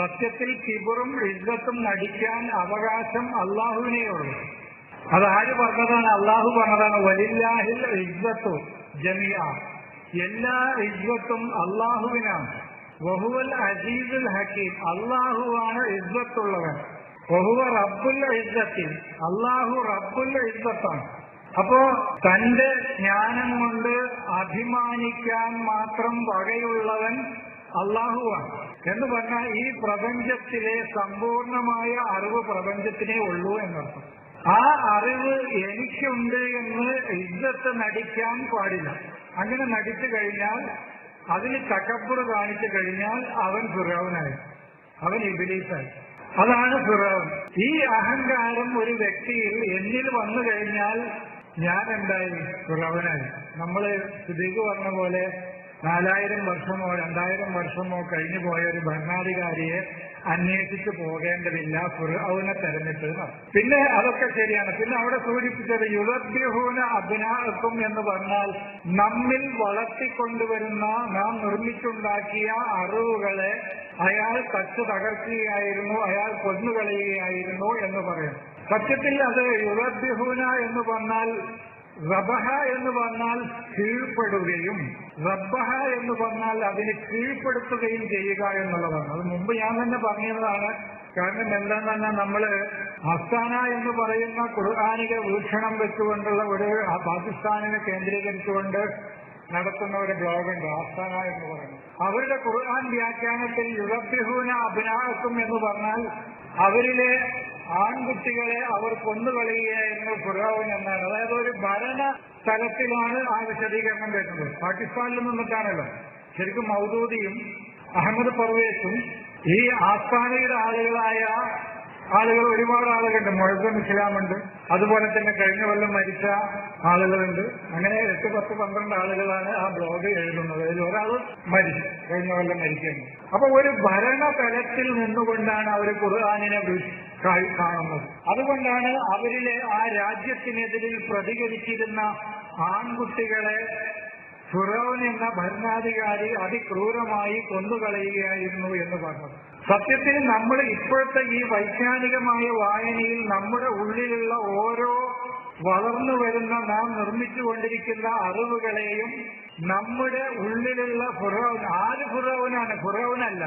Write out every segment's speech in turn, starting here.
സത്യത്തിൽ കിബറും ഇജ്ജത്തും നടിക്കാൻ അവകാശം അള്ളാഹുവിനേ ഉള്ളൂ അതാര് പറഞ്ഞതാണ്? അള്ളാഹു പറഞ്ഞതാണ് വലില്ലാഹിൽ ഇജ്ജത്തു ജമിയ എല്ലാ ഇജ്ജത്തും അള്ളാഹുവിനാണ് വഹുവൽ അസീസുൽ ഹക്കീം. അള്ളാഹുവാണ് ഇജ്ജത്തുള്ളവൻ വഹുവ റബ്ബുൽ ഇജ്ജത്തിൽ അള്ളാഹു റബ്ബുൽ ഇജ്ജത്താണ് അപ്പോ തന്റെ ജ്ഞാനം കൊണ്ട് അഭിമാനിക്കാൻ മാത്രം വകയുള്ളവൻ അള്ളാഹുവാണ്. എന്ന് പറഞ്ഞാൽ ഈ പ്രപഞ്ചത്തിലെ സമ്പൂർണമായ അറിവ് പ്രപഞ്ചത്തിനെ ഉള്ളൂ എന്നർത്ഥം. ആ അറിവ് എനിക്കുണ്ട് എന്ന് ഇജ്ജത്ത് നടിക്കാൻ പാടില്ല. അങ്ങനെ നടിച്ചു കഴിഞ്ഞാൽ അതിന് തക്കപ്പുറ കാണിച്ചു കഴിഞ്ഞാൽ അവൻ ഫിറോവനായി അവൻ ഇബിലീസായി. അതാണ് ഫിറോവൻ ഈ അഹങ്കാരം ഒരു വ്യക്തിയിൽ എന്നിൽ വന്നു കഴിഞ്ഞാൽ ഞാൻ എന്തായി? ഫിറോവനായി നമ്മൾ സിദ്ദീഖ് പറഞ്ഞ പോലെ നാലായിരം വർഷമോ രണ്ടായിരം വർഷമോ കഴിഞ്ഞു പോയ ഒരു ഭരണാധികാരിയെ അന്വേഷിച്ചു പോകേണ്ടതില്ല ഫുർഹൌനെ തെരഞ്ഞെടുത്തത് പിന്നെ അതൊക്കെ ശരിയാണ്. പിന്നെ അവിടെ സൂചിപ്പിച്ചത് യുവദ്ഹൂന അഭിനാക്കും എന്ന് പറഞ്ഞാൽ നമ്മിൽ വളർത്തിക്കൊണ്ടുവരുന്ന നാം നിർമ്മിച്ചുണ്ടാക്കിയ അറിവുകളെ അയാൾ തച്ചു തകർക്കുകയായിരുന്നു അയാൾ കൊന്നുകളയുകയായിരുന്നു എന്ന് പറയുന്നു സത്യത്തിൽ അത് യുവദ്ഹൂന എന്ന് പറഞ്ഞാൽ റബഹ എന്ന് പറഞ്ഞാൽ കീഴ്പ്പെടുകയും റബ്ബഹ എന്ന് പറഞ്ഞാൽ അതിനെ കീഴ്പ്പെടുത്തുകയും ചെയ്യുക എന്നുള്ളതാണ്. അത് മുമ്പ് ഞാൻ തന്നെ പറഞ്ഞതാണ് കാരണം എന്താന്ന് പറഞ്ഞാൽ നമ്മൾ അസ്താന എന്ന് പറയുന്ന ഖുർആാനിക വീക്ഷണം വെച്ചുകൊണ്ടുള്ള ഒരു പാകിസ്ഥാനിനെ കേന്ദ്രീകരിച്ചുകൊണ്ട് നടത്തുന്ന ഒരു ബ്ലോഗുണ്ട് ആസ്ഥാന എന്ന് പറയുന്നത്. അവരുടെ ഖുർആൻ വ്യാഖ്യാനത്തിൽ യുറബ്യഹൂന അഭിനാഹക്കും എന്ന് പറഞ്ഞാൽ അവരിലെ ആൺകുട്ടികളെ അവർ കൊന്നുകളയുകയായിരുന്നു ഫിറോവൻ എന്നാണ്. അതായത് ഒരു ഭരണ തലത്തിലാണ് ആ വിശദീകരണം വരുന്നത്. പാകിസ്ഥാനിൽ നിന്നിട്ടാണല്ലോ ശരിക്കും മൗദൂദിയും അഹമ്മദ് പർവേസും ഈ ആസ്ഥാനയുടെ ആളുകളായ ആളുകൾ ഒരുപാട് ആളുകളുണ്ട്. മുഴക്കം ഇസ്ലാമുണ്ട്. അതുപോലെ തന്നെ കഴിഞ്ഞ കൊല്ലം മരിച്ച ആളുകളുണ്ട്. അങ്ങനെ എട്ട് പത്ത് പന്ത്രണ്ട് ആളുകളാണ് ആ ബ്ലോഗ് എഴുതുന്നത്. അതിൽ ഒരാൾ മരിച്ചു. കഴിഞ്ഞ കൊല്ലം മരിക്കുന്നത് അപ്പൊ ഒരു ഭരണ തലത്തിൽ നിന്നുകൊണ്ടാണ് അവർ ഖുർആാനിനെ കാണുന്നത്. അതുകൊണ്ടാണ് അവരിലെ ആ രാജ്യത്തിനെതിരിൽ പ്രതികരിച്ചിരുന്ന ആൺകുട്ടികളെ ഫിറോൻ എന്ന ഭരണാധികാരി അതിക്രൂരമായി കൊന്നുകളയുകയായിരുന്നു എന്ന് പറഞ്ഞത്. സത്യത്തിൽ നമ്മൾ ഇപ്പോഴത്തെ ഈ വൈജ്ഞാനികമായ വായനയിൽ നമ്മുടെ ഉള്ളിലുള്ള ഓരോ വളർന്നു വരുന്ന നാം നിർമ്മിച്ചുകൊണ്ടിരിക്കുന്ന അറിവുകളെയും നമ്മുടെ ഉള്ളിലുള്ള ഫുറോൻ ആര് ഫുറോവനാണ് ഫുറോവനല്ല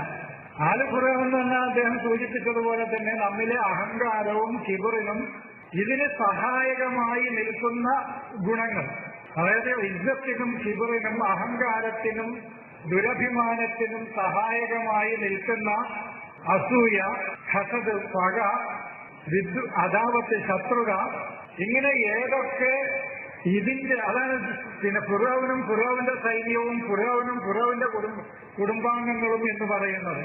ആര് ഫുറോവൻ എന്ന് അദ്ദേഹം സൂചിപ്പിച്ചതുപോലെ തന്നെ നമ്മിലെ അഹങ്കാരവും കിബറിനും ഇതിന് സഹായകമായി നിൽക്കുന്ന ഗുണങ്ങൾ. അതായത് ഇജ്ജത്തിനും കിബറിനും അഹങ്കാരത്തിനും ദുരഭിമാനത്തിനും സഹായകമായി നിൽക്കുന്ന അസൂയ ഹസദ് പക വിദ്യു അതാവത്ത് ശത്രുത ഇങ്ങനെ ഏതൊക്കെ ഇതിന്റെ അതാണ് പിന്നെ പുറവനും പുറവന്റെ സൈന്യവും പുറവനും ഫുറോവിന്റെ കുടുംബാംഗങ്ങളും എന്ന് പറയുന്നത്.